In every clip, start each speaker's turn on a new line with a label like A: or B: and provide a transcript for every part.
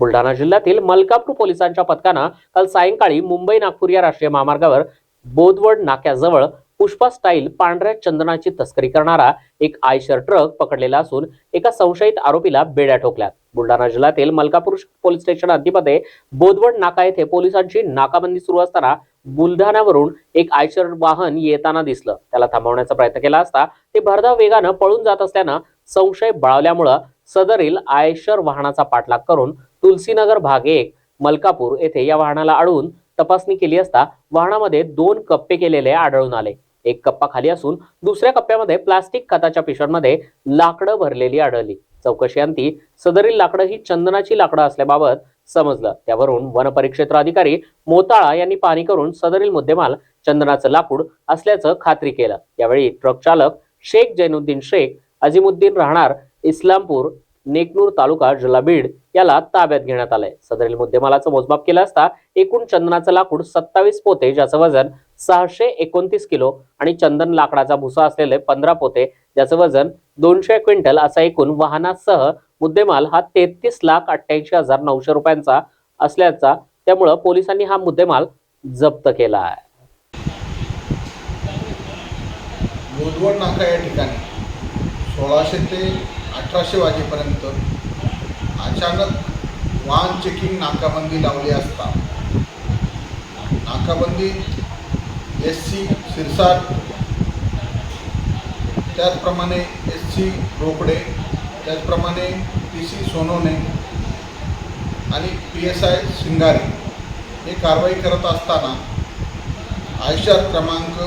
A: बुलढाणा जिल्ह्यातील मलकापूर पोलिसांच्या पथकानं काल सायंकाळी मुंबई नागपूर या राष्ट्रीय महामार्गावर बोदवड नाक्याजवळ पुष्पा स्टाईल पांढऱ्या चंदनाची तस्करी करणारा एक आयशर ट्रक पकडलेला असून एका संशयित आरोपीला बेड्या ठोकल्यात. बुलढाणा जिल्ह्यातील मलकापूर पोलीस स्टेशन हद्दीमध्ये बोदवड नाका येथे पोलिसांची नाकाबंदी सुरू असताना बुलढाण्यावरून एक आयशर वाहन येताना दिसलं. त्याला थांबवण्याचा प्रयत्न केला असता ते भरधाव वेगानं पळून जात असल्यानं संशय बळावल्यामुळं सदरील आयशर वाहनाचा पाठलाग करून तुलसीनगर भाग एक मलकापूर येथे या वाहनाला अडवून तपासणी केली असता वाहनामध्ये दोन कप्पे केलेले आढळून आले. एक कप्पा खाली असून दुसऱ्या कप्प्यामध्ये प्लास्टिक खताच्या पिशव्यांमध्ये लाकडं भरलेली आढळली. चौकशी अंती सदरील लाकडं ही चंदनाची लाकडं असल्याबाबत समजलं. त्यावरून वनपरिक्षेत्र अधिकारी मोताळा यांनी पाहणी करून सदरील मुद्देमाल चंदनाचं लाकूड असल्याचं खात्री केलं. यावेळी ट्रक चालक शेख जैनुद्दीन शेख अजिमुद्दीन राहणार इस्लामपूर नेकनूर तालुका जिल्हा बीड याला ताब्यात घेण्यात आलंय. सदरील मुद्देमालाचं मोजमाप केलं असता एकूण चंदनाचं लाकूड सत्तावीस पोते ज्याचं वजन सहाशे एकोणतीस किलो आणि चंदन लाकडाचा भुसा असलेले पंधरा पोते ज्याचं वजन दोनशे क्विंटल असा एकूण वाहनासह मुद्देमाल हा तेहतीस लाख अठ्ठ्याऐंशी हजार नऊशे रुपयांचा असल्याचा त्यामुळं पोलिसांनी हा मुद्देमाल जप्त केला आहे.
B: बोधवड नाका या ठिकाणी. सोळाशे ते अठराशे वाजेपर्यंत अचानक वाहन चेकिंग नाकाबंदी लावली असता. नाकाबंदी एस सी सिरसाट त्याचप्रमाणे एस सी रोकडे त्याचप्रमाणे पी सी सोनोने आणि पी एस आय शिंगारे हे कारवाई करत असताना आयशर क्रमांक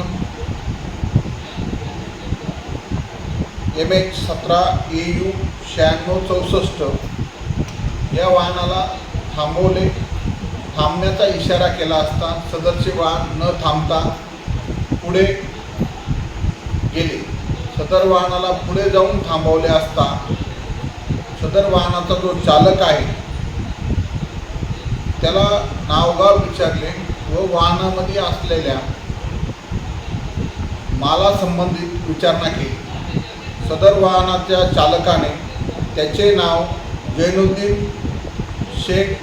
B: एम एच सतरा ए यू शहाण्णव चौसष्ट या वाहनाला थांबवले. थांबण्याचा इशारा केला असता सदरचे वाहन न थांबता पुढे गेले. सदर वाहनाला पुढे जाऊन थांबवले असता सदर वाहनाचा जो चालक आहे त्याला नावगाव विचारले व वाहनामध्ये असलेल्या मालासंबंधित विचारणा केली. सदर वाहनाच्या चालकाने त्याचे नाव जैनुद्दीन शेख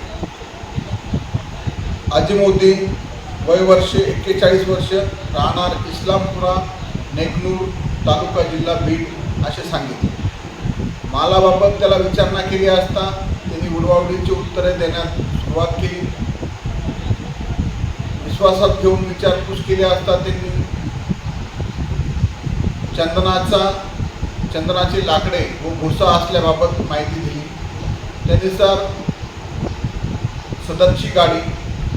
B: अजिमुद्दीन वय वर्षे एक्केचाळीस वर्ष राहणार इस्लामपुरा नेकनूर तालुका जिल्हा बीड असे सांगितले. मालाबाबत त्याला विचारणा केली असता त्यांनी उडवाउडीची उत्तरे देण्यास सुरुवात केली. विश्वासात घेऊन विचारपूस केली असता त्यांनी चंदनाचा चंद्राची लाकडे व भुसा असल्याबाबत माहिती दिली. त्यानुसार सदरची गाडी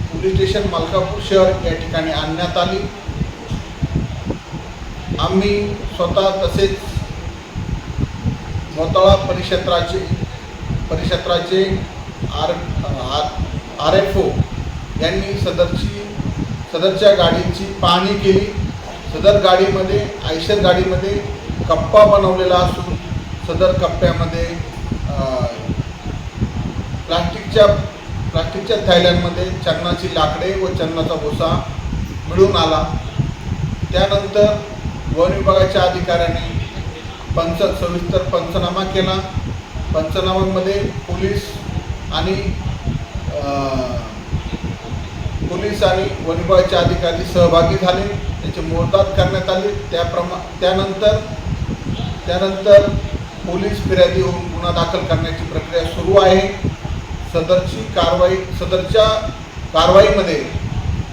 B: पोलीस स्टेशन मलकापूर शहर या ठिकाणी आणण्यात आली. आम्ही स्वतः तसेच मोताळा परिक्षेत्राचे परिक्षेत्राचे आर आर एफ ओ यांनी सदरची सदरच्या गाडीची पाहणी केली. सदर गाडीमध्ये आयशर गाडीमध्ये कप्पा बनवलेला असून सदर कप्प्यामध्ये प्लास्टिकच्या प्लास्टिकच्या थैल्यांमध्ये चन्नाची लाकडे व चन्नाचा भुसा मिळून आला. त्यानंतर वन विभागाच्या अधिकाऱ्यांनी पंच सविस्तर पंचनामा केला. पंचनाम्यामध्ये पोलीस आणि पोलीस आणि वन विभागाचे अधिकारी सहभागी झाले. त्याचे मोडदात करण्यात आले. त्याप्रमा त्यानंतर त्यानंतर पोलीस फिर्यादी होऊन गुन्हा दाखल करण्याची प्रक्रिया सुरू आहे. सदरची कारवाई सदरच्या कारवाईमध्ये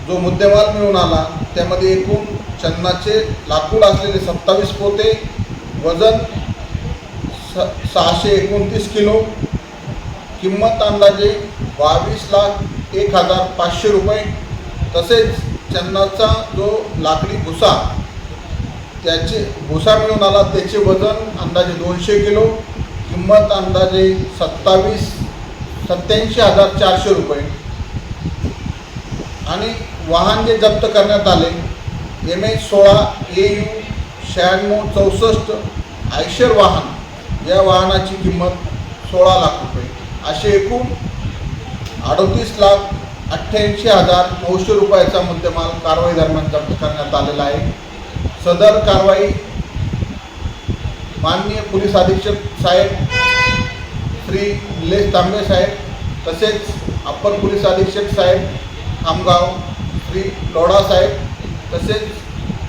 B: जो मुद्देमाल मिळून आला त्यामध्ये एकूण चन्नाचे लाकूड असलेले सत्तावीस पोते वजन स सहाशे एकोणतीस किलो किंमत अंदाजे बावीस लाख एक हजार पाचशे रुपये तसेच चन्नाचा जो लाकडी भुसा त्याचे भुसा मिळून आला त्याचे वजन अंदाजे दोनशे किलो किंमत अंदाजे सत्तावीस सत्याऐंशी हजार चारशे रुपये. आणि वाहन जे जप्त करण्यात आले एम एच सोळा ए यू शहाण्णव चौसष्ट आयशर वाहन या वाहनाची किंमत सोळा लाख रुपये. असे एकूण अडतीस लाख अठ्ठ्याऐंशी हजार नऊशे रुपयाचा मुद्देमाल कारवाई दरम्यान जप्त करण्यात आलेला आहे. सदर कारवाई माननीय पोलीस अधीक्षक साहेब श्री निलेश तांबे साहेब तसेच अप्पर पोलीस अधीक्षक साहेब खामगाव श्री लोढा साहेब तसेच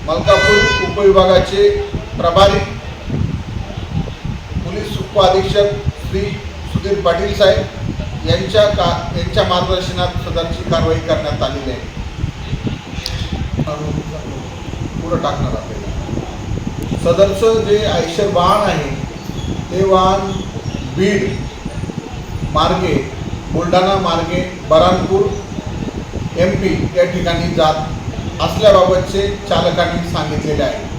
B: मलकापूर उपविभागाचे प्रभारी पोलीस उपअधीक्षक श्री सुधीर पाटील साहेब यांच्या का यांच्या मार्गदर्शनात सदरची कारवाई करण्यात आलेली आहे. पुढं टाकणार आपल्याला सदरचं जे आयशर वाहन आहे ते वाहन बीड मार्गे बुलढाणा मार्गे बरानपूर एम पी या ठिकाणी जात असल्याबाबतचे चालकांनी सांगितलेले आहे.